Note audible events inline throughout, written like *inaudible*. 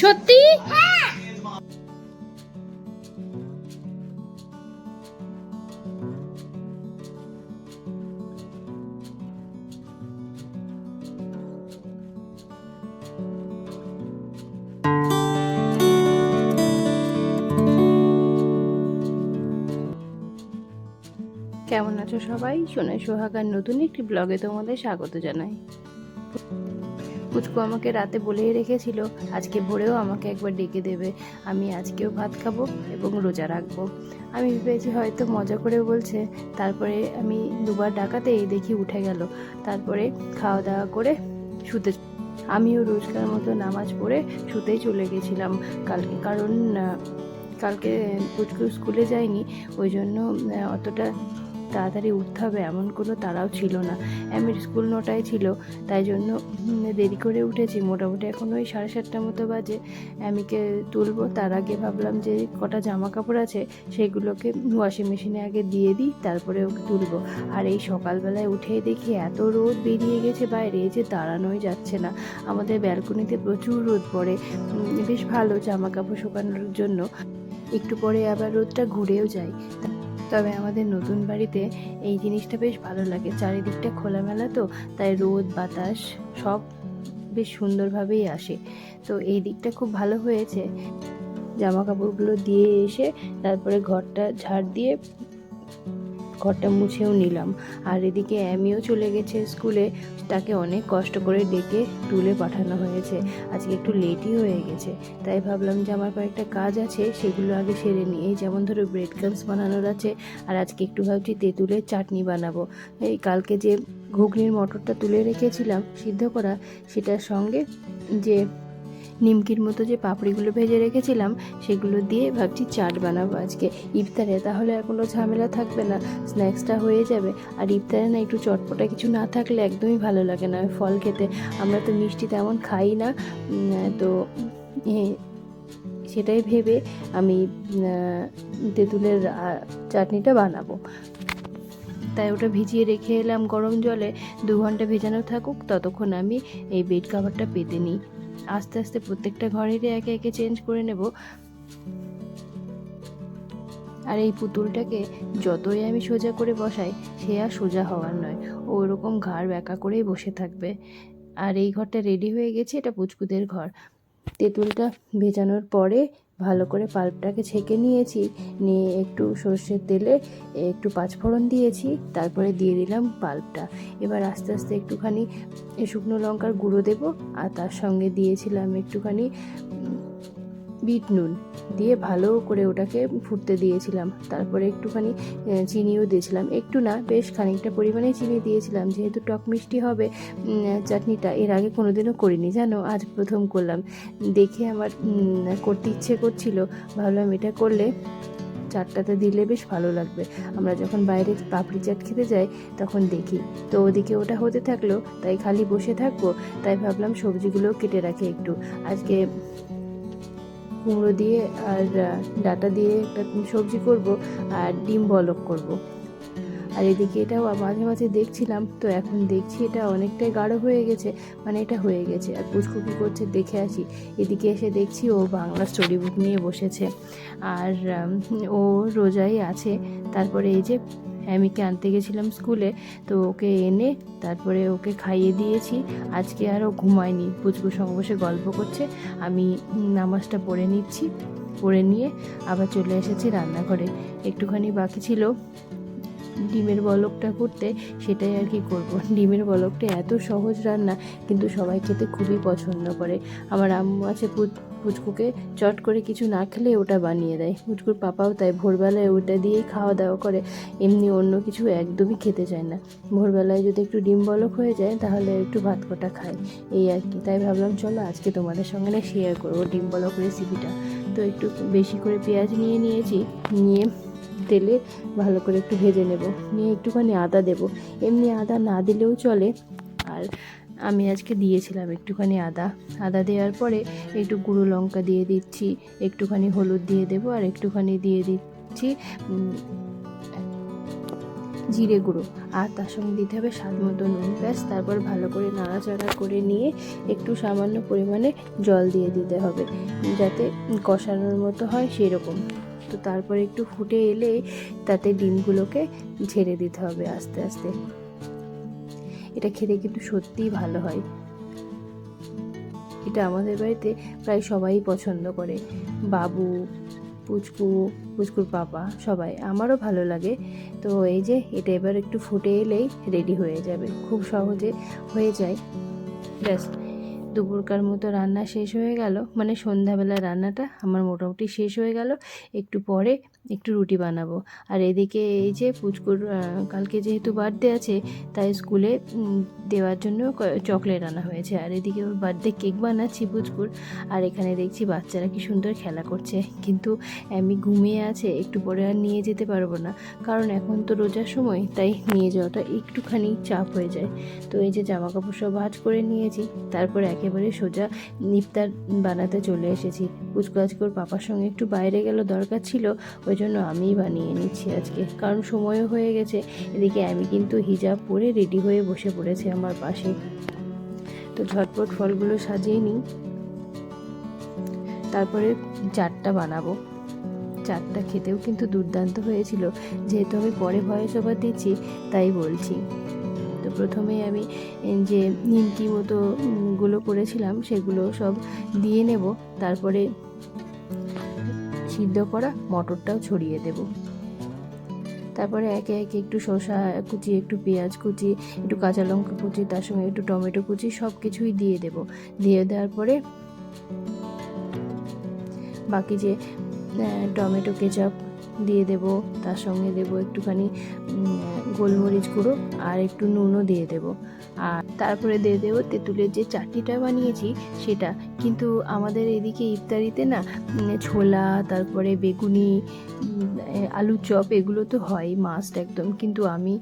সত্যি? কেমন আছো সবাই? সোনাই সোহাগার নতুন একটি ব্লগে তোমাদের স্বাগত জানাই। পুচকু আমাকে রাতে বলেই রেখেছিল, আজকে ভোরেও আমাকে একবার ডেকে দেবে। আমি আজকেও ভাত খাব এবং রোজা রাখব। আমি ভেবেছি হয়তো মজা করে বলছে। তারপরে আমি দুবার ডাকাতেই দেখি উঠে গেল। তারপরে খাওয়া দাওয়া করে শুতে আমিও রোজকার মতো নামাজ পড়ে শুতেই চলে গেছিলাম। কালকে কারণ কালকে পুচকু স্কুলে যায়নি, ওই জন্য অতটা তাড়াতাড়ি উঠতে হবে, এমন কোনো তাড়াও ছিল না। এমির স্কুল নটায় ছিল, তাই জন্য দেরি করে উঠেছি। মোটামুটি এখন ওই সাড়ে সাতটার মতো বাজে। অ্যামিকে তুলবো, তার আগে ভাবলাম যে কটা জামা কাপড় আছে, সেগুলোকে ওয়াশিং মেশিনে আগে দিয়ে দিই, তারপরে ওকে তুলবো। আর এই সকালবেলায় উঠেই দেখি এত রোদ বেরিয়ে গেছে বাইরে যে দাঁড়ানোই যাচ্ছে না। আমাদের ব্যালকনিতে প্রচুর রোদ পড়ে বেশ ভালো জামা কাপড় শুকানোর জন্য। একটু পরে আবার রোদটা ঘুরেও যায়। তবে আমাদের নতুন বাড়িতে এই জিনিসটা বেশ ভালো লাগে। চারিদিকটা খোলামেলা তো, তাই রোদ, বাতাস সব বেশ সুন্দরভাবেই আসে। তো এই দিকটা খুব ভালো হয়েছে। জামা কাপড়গুলো দিয়ে এসে তারপরে ঘরটা ঝাড় দিয়ে ঘরটা মুছেও নিলাম। আর এদিকে অ্যামিও চলে গেছে স্কুলে। তাকে অনেক কষ্ট করে ডেকে তুলে পাঠানো হয়েছে। আজকে একটু লেটই হয়ে গেছে। তাই ভাবলাম যে আমার কয়েকটা কাজ আছে, সেগুলো আগে সেরে নিই। এই যেমন ধরো ব্রেড ক্রামস বানানোর আছে, আর আজকে একটু ভাবছি তেঁতুলের চাটনি বানাবো। এই কালকে যে ঘুগনির মটরটা তুলে রেখেছিলাম সিদ্ধ করা, সেটার সঙ্গে যে নিমকির মতো যে পাপড়িগুলো ভেজে রেখেছিলাম, সেগুলো দিয়ে ভাবছি চাট বানাবো আজকে। ইফতারে, তাহলে আর কোনো ঝামেলা থাকবে না। স্ন্যাক্সটা হয়ে যাবে। আর ইফতারে না একটু চটপটা কিছু না থাকলে একদমই ভালো লাগে না ফল খেতে। আমরা তো মিষ্টি তেমন খাই না। তো সেটাই ভেবে আমি তেঁতুলের চাটনিটা বানাবো। তাই ওটা ভিজিয়ে রেখে এলাম গরম জলে। দু ঘণ্টা ভেজানো থাকুক, ততক্ষণ আমি এই বেড কাভারটা পেতে নিই। আস্তে আস্তে প্রত্যেকটা ঘরেরই একে একে চেঞ্জ করে নেব। আর এই পুতুলটাকে যতই আমি সোজা করে বসাই, সে আর সোজা হওয়ার নয়। ওরকম ঘাড় ব্যাকা করেই বসে থাকবে। আর এই ঘরটা রেডি হয়ে গেছে, এটা পুচকুদের ঘর। তেঁতুলটা ভেজানোর পরে ভালো করে পাল্পটাকে ছেঁকে নিয়েছি, নিয়ে একটু সর্ষের তেলে একটু পাঁচফোড়ন দিয়েছি, তারপরে দিয়ে দিলাম পাল্পটা। এবার আস্তে আস্তে একটুখানি শুকনো লঙ্কার গুঁড়ো দেবো, আর তার সঙ্গে দিয়েছিলাম একটুখানি বিট নুন দিয়ে ভালো করে ওটাকে ফুটতে দিয়েছিলাম। তারপরে একটুখানি চিনিও দিয়েছিলাম। একটু না, বেশ খানিকটা পরিমাণে চিনি দিয়েছিলাম। যেহেতু টক মিষ্টি হবে চাটনিটা এর আগে কোনোদিনও করিনি, জানো? আজ প্রথম করলাম। দেখে আমার করতে ইচ্ছে করছিল। ভাবলাম এটা করলে চাটটাতে দিলে বেশ ভালো লাগবে। আমরা যখন বাইরে পাপড়ি চাট খেতে যাই, তখন দেখি। তো ওদিকে ওটা হতে থাকল, তাই খালি বসে থাকব, তাই ভাবলাম সবজিগুলো কেটে রাখি একটু। আজকে কুমড়ো দিয়ে আর ডাঁটা দিয়ে একটা সবজি করব আর ডিম বলক করব। আর এদিকে এটাও মাঝে মাঝে দেখছিলাম, তো এখন দেখছি এটা অনেকটাই গাঢ় হয়ে গেছে মানে এটা হয়ে গেছে। আর পুচকু কী করছে দেখে আসি। এদিকে এসে দেখছি ও বাংলা স্টোরি বুক নিয়ে বসেছে। আর ও রোজাই আছে। তারপরে এই যে অ্যামিকে আনতে গেছিলাম স্কুলে, তো ওকে এনে তারপরে ওকে খাইয়ে দিয়েছি। আজকে আরও ঘুমায়নি পুচকুর সঙ্গে বসে গল্প করছে। আমি নামাজটা পড়ে নিচ্ছি, পড়ে নিয়ে আবার চলে এসেছি রান্নাঘরে। একটুখানি বাকি ছিল ডিমের বলকটা করতে সেটাই আর কি করব। *laughs* ডিমের বলকটা এত সহজ রান্না, কিন্তু সবাই খেতে খুবই পছন্দ করে। আমার আম্মু আছে পুচ- পুচকুকে চট করে কিছু না খেলে ওটা বানিয়ে দেয়। পুচকুর পাপাও তাই ভোরবেলায় ওটা দিয়েই খাওয়া দাওয়া করে। এমনি অন্য কিছু একদমই খেতে চায় না। ভোরবেলায় যদি একটু ডিম বলক হয়ে যায়, তাহলে একটু ভাত কটা খায়। এই আর কি। তাই ভাবলাম, চলো আজকে তোমাদের সঙ্গে না শেয়ার করব ডিম বলক রেসিপিটা তো একটু বেশি করে পেঁয়াজ নিয়ে নিয়েছি, নিয়ে তেলে ভালো করে একটু ভেজে নেব। নিয়ে একটুখানি আদা দেব। এমনি আদা না দিলেও চলে। আর আমি আজকে দিয়েছিলাম একটুখানি আদা। আদা দেওয়ার পরে একটু গুঁড়ো লঙ্কা দিয়ে দিচ্ছি, একটুখানি হলুদ দিয়ে দেবো আর একটুখানি দিয়ে দিচ্ছি জিরে গুঁড়ো। আর তার সঙ্গে দিতে হবে স্বাদ মতো নুন। ব্যাস, তারপর ভালো করে নাড়াচাড়া করে নিয়ে একটু সামান্য পরিমাণে জল দিয়ে দিতে হবে। যাতে কষানোর মতো হয় সেরকম। তো তারপর একটু ফুটে এলে তাতে ডিমগুলোকে ঝেড়ে দিতে হবে আস্তে আস্তে। এটা খেতে কিন্তু সত্যিই ভালো হয়। এটা আমাদের বাড়িতে প্রায় সবাই পছন্দ করে। বাবু, পুচকু, পুচকুর পাপা সবাই। আমারও ভালো লাগে। তো এই যে এটা এবার একটু ফুটে এলেই রেডি হয়ে যাবে। খুব সহজে হয়ে যায়। ব্যাস। দুপুরকার মতো রান্না শেষ হয়ে গেল। মানে সন্ধ্যাবেলা রান্নাটা আমার মোটামুটি শেষ হয়ে গেল। একটু পরে একটু রুটি বানাবো। আর এদিকে এই যে পুচকুর কালকে যেহেতু বার্থডে আছে, তাই স্কুলে দেওয়ার জন্য চকলেট আনা হয়েছে। আর এদিকে ওর বার্থডে কেক বানাচ্ছি পুচকুর। আর এখানে দেখছি বাচ্চারা কি সুন্দর খেলা করছে। কিন্তু আমি ঘুমিয়ে আছে, একটু পরে আর নিয়ে যেতে পারব না। কারণ এখন তো রোজার সময়, তাই নিয়ে যাওয়াটা একটুখানি চাপ হয়ে যায়। তো এই যে জামা কাপড় সব ভাজ করে নিয়েছি। তারপর তারপরে একেবারে সোজা ইফতার বানাতে চলে এসেছি। আজকে পাপার সঙ্গে একটু বাইরে গেল দরকার ছিল, ওই জন্য আমিই বানিয়ে নিচ্ছি আজকে। কারণ সময়ও হয়ে গেছে, এদিকে আমি কিন্তু হিজাব পরে রেডি হয়ে বসে পড়েছে আমার পাশে। তো ঝটপট ফলগুলো সাজিয়ে নিই। তারপরে চারটা বানাবো। চারটা খেতেও কিন্তু দুর্দান্ত হয়েছিল। যেহেতু আমি পরে ভয়েস ওভার দিচ্ছি, তাই বলছি। তো প্রথমে আমি যে নিমকি মতো গুলো করেছিলাম, সেগুলো সব দিয়ে নেব। তারপরে সিদ্ধ করা মটরটাও ছড়িয়ে দেব। তারপরে একে একে একটু শসা কুচি, একটু পেঁয়াজ কুচি, একটু কাঁচা লঙ্কা কুচি, তার সঙ্গে একটু টমেটো কুচি সব কিছুই দিয়ে দেব। দিয়ে দেওয়ার পরে বাকি যে টমেটো, কেচাপ দিয়ে দেব, তার সঙ্গে দেব একটুখানি গোলমরিচ গুঁড়ো আর একটু নুনও দিয়ে দেব। আর তারপরে দিয়ে দেবো তেঁতুলের যে চাটনিটা বানিয়েছি, সেটা কিন্তু আমাদের এদিকে ইফতারিতে না ছোলা, তারপরে বেগুনি আলুর চপ এগুলো তো হয় মাস্ট একদম। কিন্তু আমি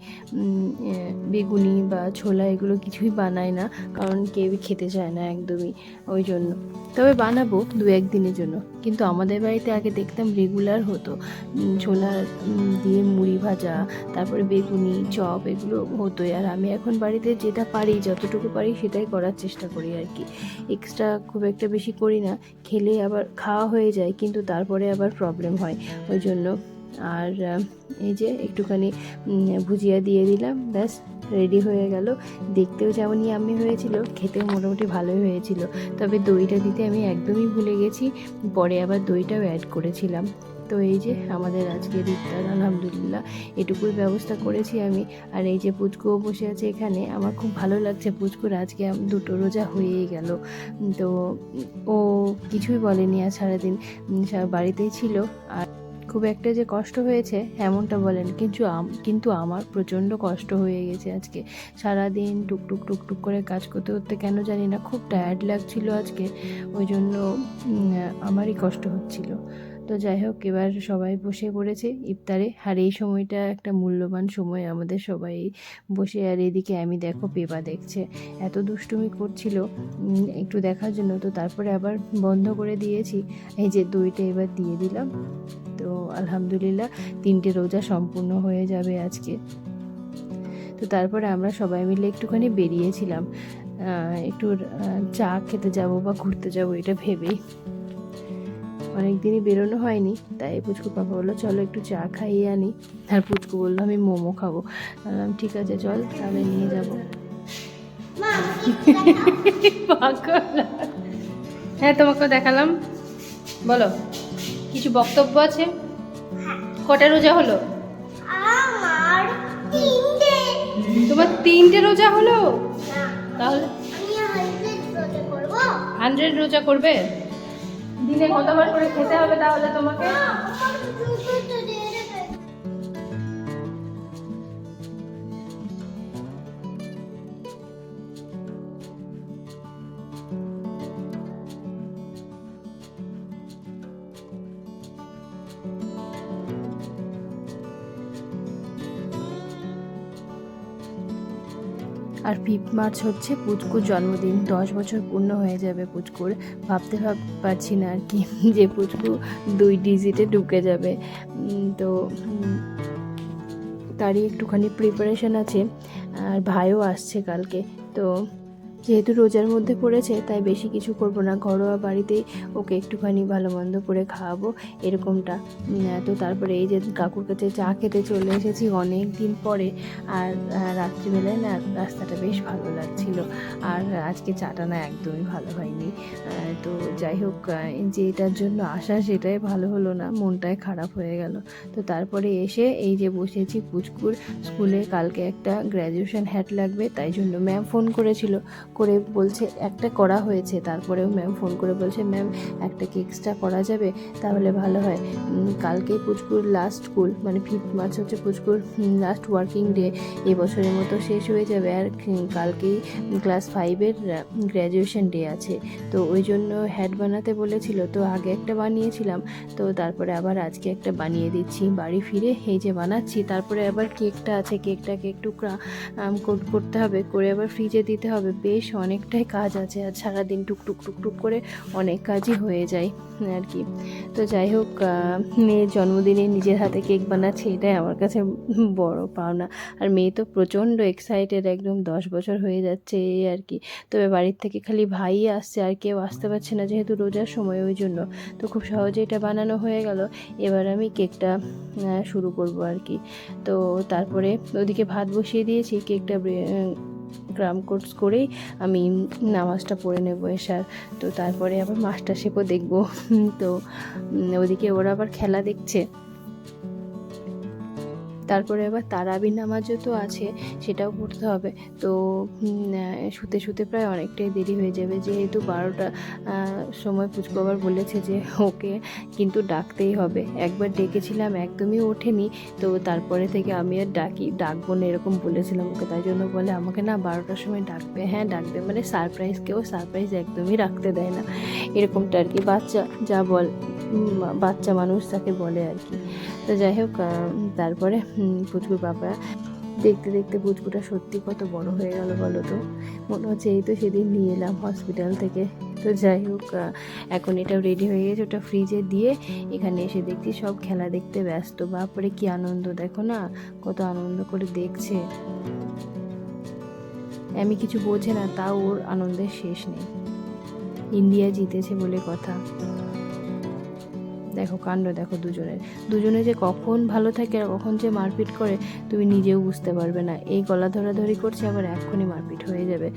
বেগুনি বা ছোলা এগুলো কিছুই বানাই না, কারণ কেউই খেতে চায় না একদমই ওই জন্য। তবে বানাবো দু একদিনের জন্য। কিন্তু আমাদের বাড়িতে আগে দেখতাম রেগুলার হতো। ছোলা দিয়ে মুড়ি ভাজা, তারপরে বেগুনি, চপ এগুলো হতোই। আর আমি এখন বাড়িতে যেটা পারি, যতটুকু পারি সেটাই করার চেষ্টা করি আর কি। এক্সট্রা খুব একটা বেশি করি না। খেলে আবার খাওয়া হয়ে যায়, কিন্তু তারপরে আবার প্রবলেম হয়। ওই জন্য আর এই যে একটুখানি ভুজিয়া দিয়ে দিলাম, ব্যাস রেডি হয়ে গেল। দেখতেও যেমনই আমি হয়েছিল, খেতেও মোটামুটি ভালোই হয়েছিল। তবে দইটা দিতে আমি একদমই ভুলে গেছি। পরে আবার দইটাও অ্যাড করেছিলাম। তো এই যে আমাদের আজকের ইফতার, আলহামদুলিল্লাহ, এটুকুই ব্যবস্থা করেছি আমি। আর এই যে পুচকুও বসে আছে এখানে, আমার খুব ভালো লাগছে পুচকুর আজকে দুটো রোজা হয়েই গেল। তো ও কিছুই বলেনি আর সারাদিন বাড়িতেই ছিল। আর খুব একটা যে কষ্ট হয়েছে এমনটা বলেন, কিন্তু কিন্তু আমার প্রচণ্ড কষ্ট হয়ে গেছে আজকে। সারাদিন টুকটুক টুকটুক করে কাজ করতে করতে কেন জানি না, খুব টায়ার্ড লাগছিল আজকে। ওই জন্য আমারই কষ্ট হচ্ছিল। তো যাই হোক, এবার সবাই বসে পড়েছে। ইফতারে। আর এই সময়টা একটা মূল্যবান সময় আমাদের সবাই বসে। আর এদিকে আমি দেখো, পেপা দেখছে। এত দুষ্টুমি করছিল একটু দেখার জন্য। তো তারপরে আবার বন্ধ করে দিয়েছি। এই যে দইটা এবার দিয়ে দিলাম। তো আলহামদুলিল্লাহ, তিনটে রোজা সম্পূর্ণ হয়ে যাবে আজকে। তো তারপরে আমরা সবাই মিলে একটুখানি বেরিয়েছিলাম। একটু চা খেতে যাব বা ঘুরতে যাব, এটা ভেবেই। অনেক দিনই বেরোনো হয়নি তাই পুচকু পাপা বলল চলো একটু চা খাইয়ে আনি। আর পুচকু বলল আমি মোমো খাব। বললাম ঠিক আছে চল তাহলে নিয়ে যাব। হ্যাঁ তোমাকেও দেখালাম। বলো কিছু বক্তব্য আছে? কটা রোজা হলো? তোমার তিনটে রোজা হলো? তাহলে হান্ড্রেড রোজা করবে? দিনে কতবার করে খেতে হবে তাহলে তোমাকে? আর ফিফ মার্চ হচ্ছে পুচকুর জন্মদিন। দশ বছর পূর্ণ হয়ে যাবে পুচকুর। ভাবতে ভাব পারছি না আর কি *laughs* যে পুচকু দুই ডিজিটে ঢুকে যাবে। তো তারই একটুখানি প্রিপারেশন আছে। আর ভাইও আসছে কালকে। তো যেহেতু রোজার মধ্যে পড়েছে, তাই বেশি কিছু করব না। ঘরোয়া বাড়িতেই ওকে একটুখানি ভালো মন্দ করে খাওয়াবো এরকমটা। তো তারপরে এই যে কাকুর কাছে চা খেতে চলে এসেছি অনেক দিন পরে। আর রাত্রিবেলায় না রাস্তাটা বেশ ভালো লাগছিল। আর আজকে চাটা না একদমই ভালো হয়নি। তো যাই হোক যেটার জন্য আসা সেটাই ভালো হলো না, মনটাই খারাপ হয়ে গেল। তো তারপরে এসে এই যে বসেছি পুচকুর স্কুলে, কালকে একটা গ্র্যাজুয়েশন হ্যাট লাগবে, তাই জন্য ম্যাম ফোন করেছিল। করে বলছে, একটা করা হয়েছে। তারপরেও ম্যাম ফোন করে বলছে ম্যাম একটা কি এক্সট্রা করা যাবে? তাহলে ভালো হয়। কালকেই পুচকুর লাস্ট স্কুল মানে ফিফথ মার্চ হচ্ছে পুচকুর লাস্ট ওয়ার্কিং ডে এবছরের মতো শেষ হয়ে যাবে আর কালকেই ক্লাস ফাইভের গ্র্যাজুয়েশন ডে আছে। তো ওই জন্য হ্যাট বানাতে বলেছিল, তো আগে একটা বানিয়েছিলাম। তো তারপরে আবার আজকে একটা বানিয়ে দিচ্ছি, বাড়ি ফিরে এই যে বানাচ্ছি। তারপরে আবার কেকটা আছে কেকটাকে একটু করতে হবে, করে আবার ফ্রিজে দিতে হবে। বেশ অনেকটাই কাজ আছে আর সারাদিন টুকটুক টুকটুক করে অনেক কাজই হয়ে যায় আর কি। তো যাই হোক মেয়ের জন্মদিনে নিজের হাতে কেক বানাচ্ছে, এটাই আমার কাছে বড় পাওনা। আর মেয়ে তো প্রচণ্ড এক্সাইটেড একদম দশ বছর হয়ে যাচ্ছে এই আর কি। তবে বাড়ির থেকে খালি ভাই আসছে আর কেউ আসতে পারছে না যেহেতু রোজার সময় ওই জন্য। তো খুব সহজে এটা বানানো হয়ে গেল। এবার আমি কেকটা শুরু করব আর কি। তো তারপরে ওদিকে ভাত বসিয়ে দিয়েছি, কেকটা গ্রাম কোর্স করেই আমি নামাজটা পড়ে নেব এসার। তো তারপরে আবার মাস্টার শেপও দেখব। তো ওদিকে ওরা আবার খেলা দেখছে। তারপরে আবার তারাবির নামাজও তো আছে, সেটাও পড়তে হবে। তো শুতে শুতে প্রায় অনেকটাই দেরি হয়ে যাবে। যেহেতু বারোটা সময় পুচকু আবার বলেছে যে ওকে কিন্তু ডাকতেই হবে। একবার ডেকেছিলাম, একদমই ওঠেনি। তো তারপরে থেকে আমি আর ডাকি, ডাকবো না এরকম বলেছিলাম ওকে। তাই জন্য বলে, আমাকে না বারোটার সময় ডাকবে। হ্যাঁ ডাকবে মানে সারপ্রাইজ কেউ সারপ্রাইজ একদমই রাখতে দেয় না। এরকমটা আর কি। বাচ্চা যা বল বাচ্চা মানুষ তাকে বলে আর কি। তো যাই হোক তারপরে পুচকুর বাবা দেখতে দেখতে পুচকুটা সত্যি কত বড় হয়ে গেল বলো তো? মনে হচ্ছে এই তো সেদিন নিয়ে এলাম হসপিটাল থেকে। তো যাই হোক এখন এটাও রেডি হয়ে গেছে, ওটা ফ্রিজে দিয়ে এখানে এসে দেখছি সব খেলা দেখতে ব্যস্ত। বাপরে, কি আনন্দ, দেখো না? কত আনন্দ করে দেখছে। আমি কিছু বোঝে না, তাও ওর আনন্দের শেষ নেই। ইন্ডিয়া জিতেছে বলে কথা। দেখো কাণ্ড, দেখো দুজনের। দুজনে যে কখন ভালো থাকে আর কখন যে মারপিট করে, তুমি নিজেও বুঝতে পারবে না। এই গলা ধরাধরি করছে, আবার এখনই মারপিট হয়ে যাবে।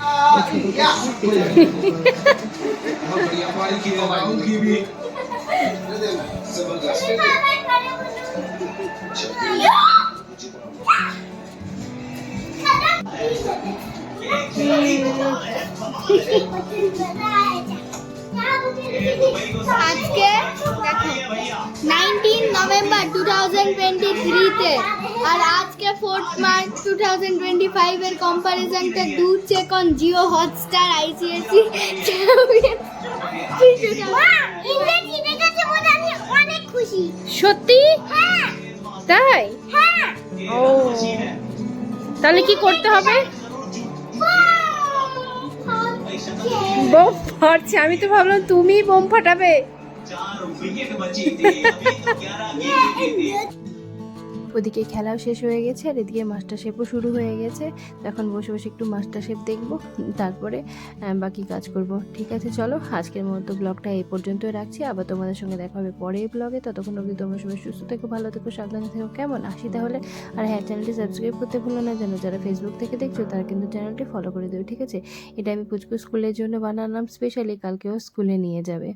আজকে nineteen November two thousand twenty থ্রিতে আর আজকে fourth March two thousand twenty ফাইভের কম্পারিজনটা দু check on Jio Hotstar ICAC সত্যি? হ্যাঁ। তাই? হ্যাঁ। ও। তাহলে কি করতে হবে? বোম ফাটছে। আমি তো ভাবলাম তুমি বোম ফাটাবে। ওদিকে খেলাও শেষ হয়ে গেছে, আর এদিকে মাস্টার শেপও শুরু হয়ে গেছে। এখন বসে বসে একটু মাস্টার শেপ দেখব, তারপরে বাকি কাজ করব। ঠিক আছে, চলো, আজকের মতো ব্লগটা এই পর্যন্তই রাখছি। আবার তোমাদের সঙ্গে দেখা হবে পরের ব্লগে। ততক্ষণ অবধি তোমরা সবাই সুস্থ থেকো, ভালো থেকো, সাবধানে থেকো। কেমন? আসি তাহলে? আর হ্যাঁ চ্যানেলটি সাবস্ক্রাইব করতে ভুলো না যেন যারা ফেসবুক থেকে দেখছ, তারা কিন্তু চ্যানেলটি ফলো করে দেবে ঠিক আছে? এটা আমি পুচকু স্কুলের জন্য বানালাম স্পেশালি কালকেও স্কুলে নিয়ে যাবে।